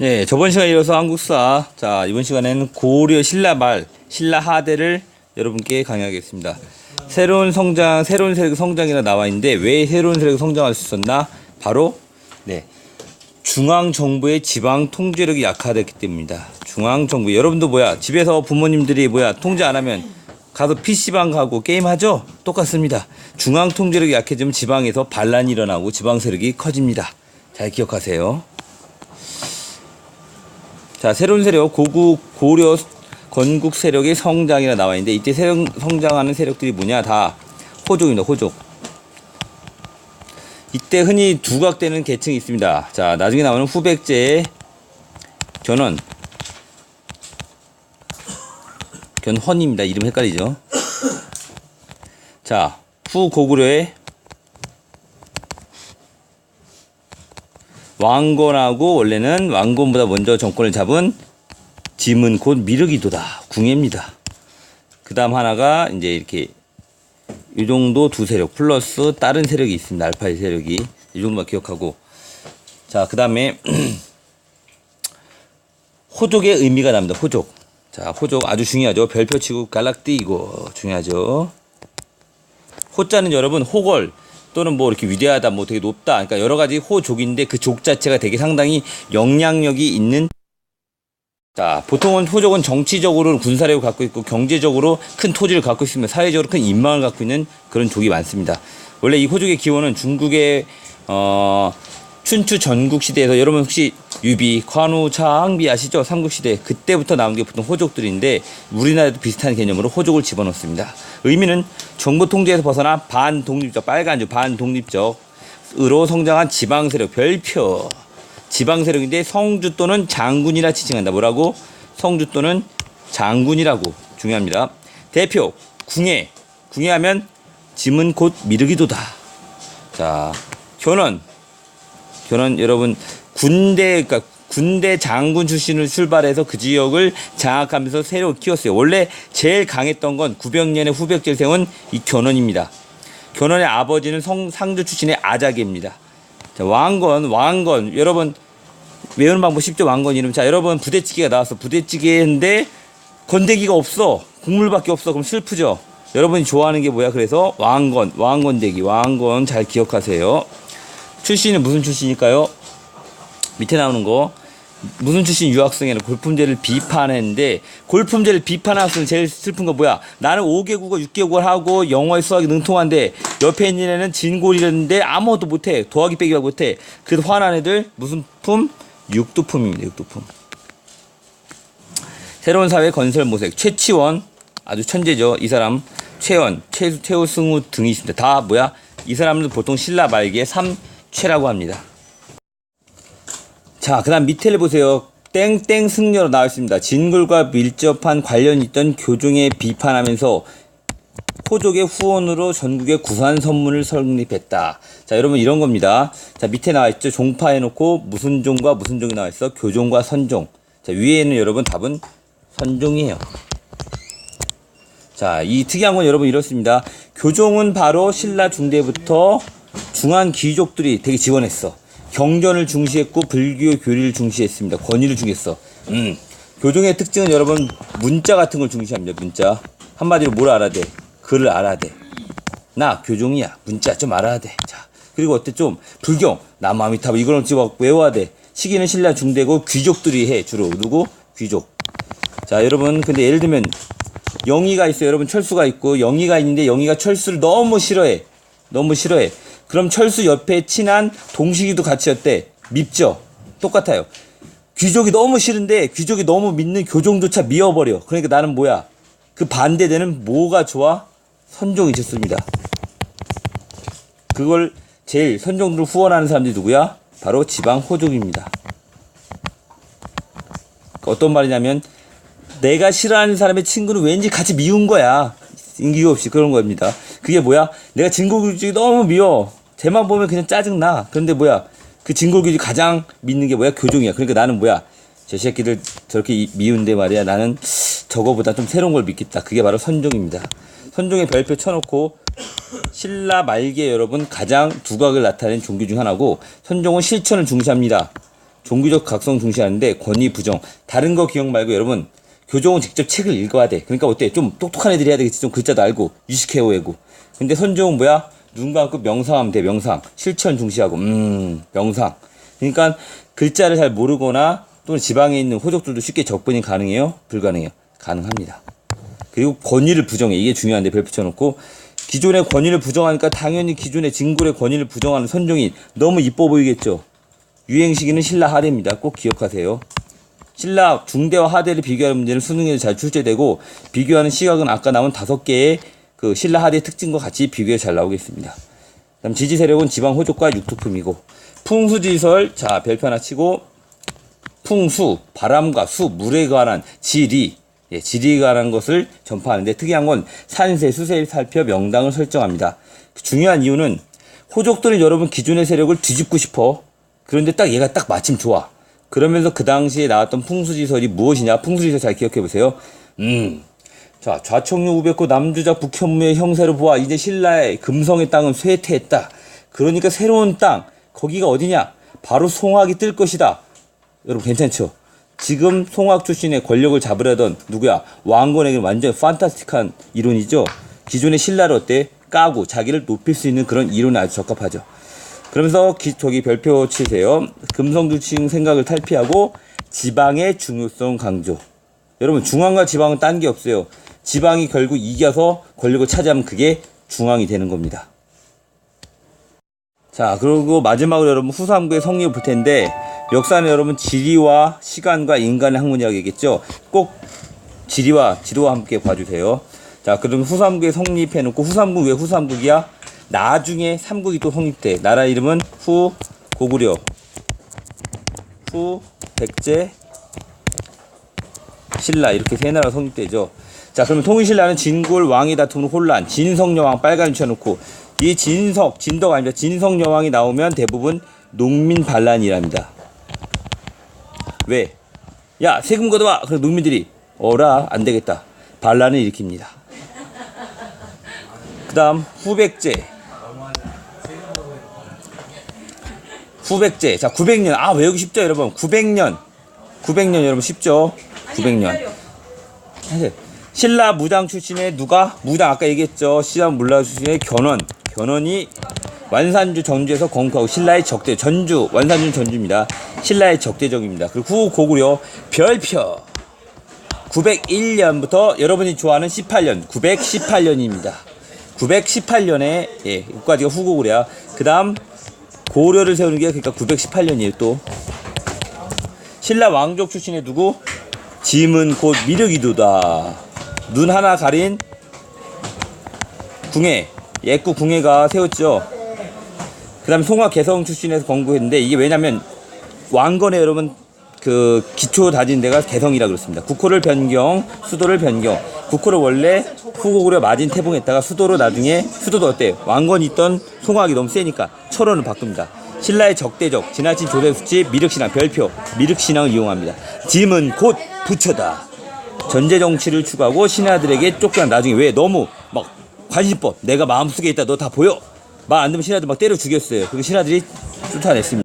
네, 저번 시간에 이어서 한국사. 자, 이번 시간에는 고려 신라 말, 신라 하대를 여러분께 강의하겠습니다. 새로운 성장, 새로운 세력 성장이라 나와 있는데 왜 새로운 세력 성장할 수 있었나? 바로 네. 중앙 정부의 지방 통제력이 약화됐기 때문입니다. 중앙 정부 여러분도 뭐야? 집에서 부모님들이 뭐야? 통제 안 하면 가서 PC방 가고 게임 하죠? 똑같습니다. 중앙 통제력이 약해지면 지방에서 반란이 일어나고 지방 세력이 커집니다. 잘 기억하세요. 자, 새로운 세력, 고국, 고려, 건국 세력의 성장이라 나와 있는데, 이때 세력, 성장하는 세력들이 뭐냐? 다 호족입니다, 호족. 이때 흔히 두각되는 계층이 있습니다. 자, 나중에 나오는 후백제의 견원. 견헌입니다. 이름 헷갈리죠? 자, 후고구려의 왕건하고 원래는 왕건보다 먼저 정권을 잡은 짐은 곧 미륵이도다. 궁예입니다. 그 다음 하나가 이제 이렇게 이 정도 두 세력 플러스 다른 세력이 있습니다. 알파의 세력이 이 정도만 기억하고 자 그 다음에 호족의 의미가 납니다. 호족 자 호족 아주 중요하죠. 별표 치고 갈락띠 이거 중요하죠. 호자는 여러분 호걸 또는 뭐 이렇게 위대하다 뭐 되게 높다. 그러니까 여러 가지 호족인데 그 족 자체가 되게 상당히 영향력이 있는 자 보통은 호족은 정치적으로 군사력을 갖고 있고 경제적으로 큰 토지를 갖고 있으며 사회적으로 큰 인망을 갖고 있는 그런 족이 많습니다. 원래 이 호족의 기원은 중국의 어 춘추 전국 시대에서 여러분 혹시 유비, 관우, 차항비 아시죠? 삼국시대 그때부터 나온 게 보통 호족들인데 우리나라도 비슷한 개념으로 호족을 집어넣습니다. 의미는 정부 통제에서 벗어나 반독립적 빨간주 반독립적으로 성장한 지방 세력 별표 지방 세력인데 성주 또는 장군이라 지칭한다. 뭐라고? 성주 또는 장군이라고 중요합니다. 대표 궁예 궁예하면 짐은 곧 미르기도다. 자 현원 저는 여러분 군대 그러니까 군대 장군 출신을 출발해서 그 지역을 장악하면서 새로 키웠어요. 원래 제일 강했던 건 900년의 후백제를 세운 이 견원입니다. 견원의 아버지는 성, 상주 출신의 아자개입니다. 자, 왕건, 왕건. 여러분 외우는 방법 쉽죠? 왕건 이름. 자, 여러분 부대찌개가 나왔어. 부대찌개인데 건더기가 없어. 국물밖에 없어. 그럼 슬프죠? 여러분이 좋아하는 게 뭐야? 그래서 왕건, 왕건대기, 왕건 잘 기억하세요. 출신은 무슨 출신일까요? 밑에 나오는 거. 무슨 출신 유학생이라 골품제를 비판했는데 골품제를 학생 제일 슬픈 거 뭐야? 나는 5개 국어 6개 국어 하고 영어에 수학이 능통한데 옆에 있는 애는 진골이랬는데 아무것도 못해. 더하기 빼기가 못해. 그래서 화난 애들 무슨 품? 육두품입니다 육두품. 새로운 사회 건설 모색. 최치원. 아주 천재죠 이 사람. 최원. 최, 최우승우 등이 있습니다. 다 뭐야? 이 사람들 보통 신라 말기의 3 최라고 합니다 자, 그 다음 밑에를 보세요. 땡땡 승려로 나와 있습니다. 진골과 밀접한 관련이 있던 교종에 비판하면서 호족의 후원으로 전국에 구산 선문을 설립했다. 자, 여러분 이런 겁니다. 자, 밑에 나와 있죠. 종파 해놓고 무슨 종과 무슨 종이 나와 있어? 교종과 선종. 자, 위에는 여러분 답은 선종이에요. 자, 이 특이한 건 여러분 이렇습니다. 교종은 바로 신라 중대부터 중한 귀족들이 되게 지원했어. 경전을 중시했고 불교 교리를 중시했습니다. 권위를 중시했어. 음. 교종의 특징은 여러분 문자 같은 걸 중시합니다. 문자. 한마디로 뭘 알아야 돼? 글을 알아야 돼. 나 교종이야. 문자 좀 알아야 돼. 자. 그리고 어때 좀 불경 남아미타불 이거는 지금 외워야 돼. 시기는 신라 중대고 귀족들이 해 주로 누구? 귀족. 자 여러분 근데 예를 들면 영희가 있어요. 여러분 철수가 있고 영희가 있는데 영희가 철수를 너무 싫어해. 너무 싫어해. 그럼 철수 옆에 친한 동식이도 같이 였대. 밉죠? 똑같아요. 귀족이 너무 싫은데 귀족이 너무 믿는 교종조차 미워버려. 그러니까 나는 뭐야? 그 반대되는 뭐가 좋아? 선종이 좋습니다. 그걸 제일 선종들을 후원하는 사람들이 누구야? 바로 지방 호족입니다. 어떤 말이냐면 내가 싫어하는 사람의 친구는 왠지 같이 미운 거야. 인기가 없이 그런 겁니다. 그게 뭐야? 내가 진골규직이 너무 미워. 쟤만 보면 그냥 짜증나. 그런데 뭐야? 그 진골규직 가장 믿는 게 뭐야? 교종이야. 그러니까 나는 뭐야? 저 새끼들 저렇게 미운데 말이야. 나는 저거보다 좀 새로운 걸 믿겠다. 그게 바로 선종입니다. 선종의 별표 쳐놓고 신라 말기에 여러분 가장 두각을 나타낸 종교 중 하나고 선종은 실천을 중시합니다. 종교적 각성 중시하는데 권위 부정. 다른 거 기억 말고 여러분 교종은 직접 책을 읽어야 돼. 그러니까 어때? 좀 똑똑한 애들이 해야 되겠지. 좀 글자도 알고 유식해 오고. 근데 선종은 뭐야? 눈 감고 명상하면 돼. 명상. 실천 중시하고. 음 명상. 그러니까 글자를 잘 모르거나 또는 지방에 있는 호족들도 쉽게 접근이 가능해요? 불가능해요? 가능합니다. 그리고 권위를 부정해. 이게 중요한데 별표 쳐놓고 기존의 권위를 부정하니까 당연히 기존의 진골의 권위를 부정하는 선종이 너무 이뻐 보이겠죠. 유행 시기는 신라 하대입니다. 꼭 기억하세요. 신라 중대와 하대를 비교하는 문제는 수능에도 잘 출제되고 비교하는 시각은 아까 나온 다섯 개의 그 신라 하대 특징과 같이 비교해 잘 나오겠습니다. 그다음 지지 세력은 지방 호족과 육투품이고 풍수지설 자 별표 하나 치고 풍수 바람과 수 물에 관한 지리 예, 지리에 관한 것을 전파하는데 특이한 건 산세 수세를 살펴 명당을 설정합니다. 중요한 이유는 호족들은 여러분 기존의 세력을 뒤집고 싶어 그런데 딱 얘가 딱 마침 좋아. 그러면서 그 당시에 나왔던 풍수지설이 무엇이냐? 풍수지설 잘 기억해 보세요. 음. 자, 좌청룡 우백호 남주작 북현무의 형세로 보아 이제 신라의 금성의 땅은 쇠퇴했다. 그러니까 새로운 땅 거기가 어디냐? 바로 송악이 뜰 것이다. 여러분 괜찮죠? 지금 송악 출신의 권력을 잡으려던 누구야? 왕건에게는 완전 판타스틱한 이론이죠. 기존의 신라를 어때? 까고 자기를 높일 수 있는 그런 이론에 아주 적합하죠. 그러면서 기, 저기 별표 치세요. 금성주칭 생각을 탈피하고 지방의 중요성 강조. 여러분 중앙과 지방은 딴 게 없어요. 지방이 결국 이겨서 권력을 차지하면 그게 중앙이 되는 겁니다. 자 그리고 마지막으로 여러분 후삼국의 성립을 볼 텐데 역사는 여러분 지리와 시간과 인간의 학문이라겠죠. 꼭 지리와 지도와 함께 봐주세요. 자 그럼 후삼국의 성립해놓고 후삼국 왜 후삼국이야? 나중에 삼국이 또 성립돼. 나라 이름은 후 고구려, 후 백제, 신라 이렇게 세 나라 성립되죠. 자 그러면 통일신라는 진골 왕이 다투는 혼란, 진성여왕 빨간 쳐놓고 이 진석, 진덕 아닙니다. 진성여왕이 나오면 대부분 농민 반란이랍니다. 왜? 야 세금 걷어와. 그래서 농민들이 어라 안 되겠다. 반란을 일으킵니다. 그 다음 후백제. 후백제. 자 900년. 아 외우기 쉽죠 여러분. 900년. 900년 여러분 쉽죠? 900년. 사실 신라 무당 출신의 누가 무당 아까 얘기했죠. 신라 물라 출신의 견원. 견원이 완산주 전주에서 건국하고 신라의 적대 전주 완산주 전주입니다. 신라의 적대적입니다. 그리고 후 고구려 별표 901년부터 여러분이 좋아하는 18년 918년입니다. 918년에 예, 여기까지가 후고구려. 그다음 고려를 세우는 게 그러니까 918년이에요 또. 신라 왕족 출신의 누구? 짐은 곧 미륵이도다. 눈 하나 가린 궁예, 옛구 궁예가 세웠죠. 그 다음에 송화 개성 출신에서 건국했는데 이게 왜냐면 왕건에 여러분 그 기초 다진 데가 개성이라 그렇습니다. 국호를 변경, 수도를 변경. 국호를 원래 후고구려 마진 태봉했다가 수도로 나중에 수도도 어때? 왕건 있던 송화기 너무 세니까 철원을 바꿉니다. 신라의 적대적 지나친 조대 수치 미륵신앙 별표 미륵신앙을 이용합니다. 짐은 곧 부처다. 전제 정치를 추구하고 신하들에게 쫓겨난 나중에 왜 너무 막 관심법 내가 마음속에 있다 너 다 보여 말안 듣면 신하들 막 때려 죽였어요. 그리고 신하들이 쫓아냈습니다.